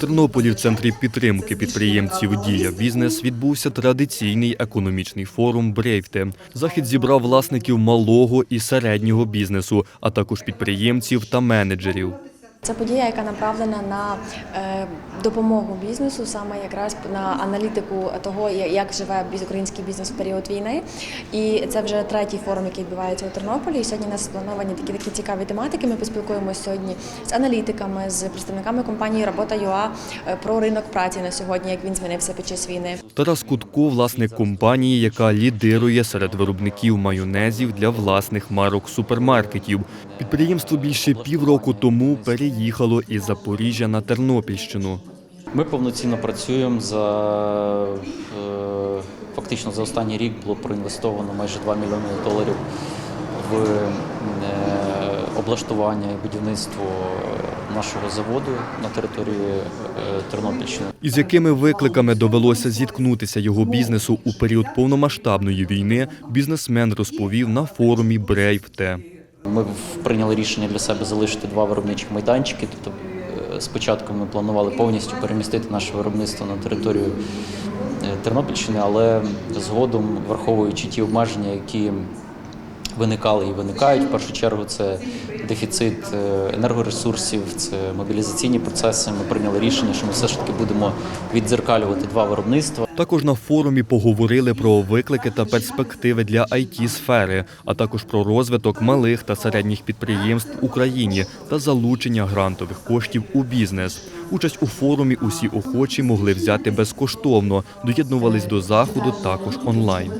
Тернополі в центрі підтримки підприємців Дія Бізнес відбувся традиційний економічний форум Брейвте. Захід зібрав власників малого і середнього бізнесу, а також підприємців та менеджерів. Це подія, яка направлена на е, допомогу бізнесу, саме якраз на аналітику того, як живе український бізнес в період війни. І це вже третій форум, який відбувається у Тернополі. І сьогодні у нас сплановані такі такі цікаві тематики. Ми поспілкуємося сьогодні з аналітиками, з представниками компанії Робота.ua е, про ринок праці на сьогодні, як він змінився під час війни. Тарас Кутко, власник компанії, яка лідирує серед виробників майонезів для власних марок супермаркетів. Підприємство більше півроку тому переїхало із Запоріжжя на Тернопільщину. Ми повноцінно працюємо за е, фактично за останній рік було проінвестовано майже 2 мільйони доларів в е, облаштування і будівництво нашого заводу на території е, Тернопільщини. Із якими викликами довелося зіткнутися його бізнесу у період повномасштабної війни, бізнесмен розповів на форумі Брейвте. Ми прийняли рішення для себе залишити два виробничих майданчики. Тобто, е, спочатку ми планували повністю перемістити наше виробництво на територію е, Тернопільщини, але згодом, враховуючи ті обмеження, які виникали і виникають, в першу чергу це дефіцит е, енергоресурсів, це мобілізаційні процеси. Ми прийняли рішення, що ми все ж таки будемо віддзеркалювати два виробництва. Також на форумі поговорили про виклики та перспективи для it сфери, а також про розвиток малих та середніх підприємств в Україні та залучення грантових коштів у бізнес. Участь у форумі усі охочі могли взяти безкоштовно. Доєднувались до заходу також онлайн.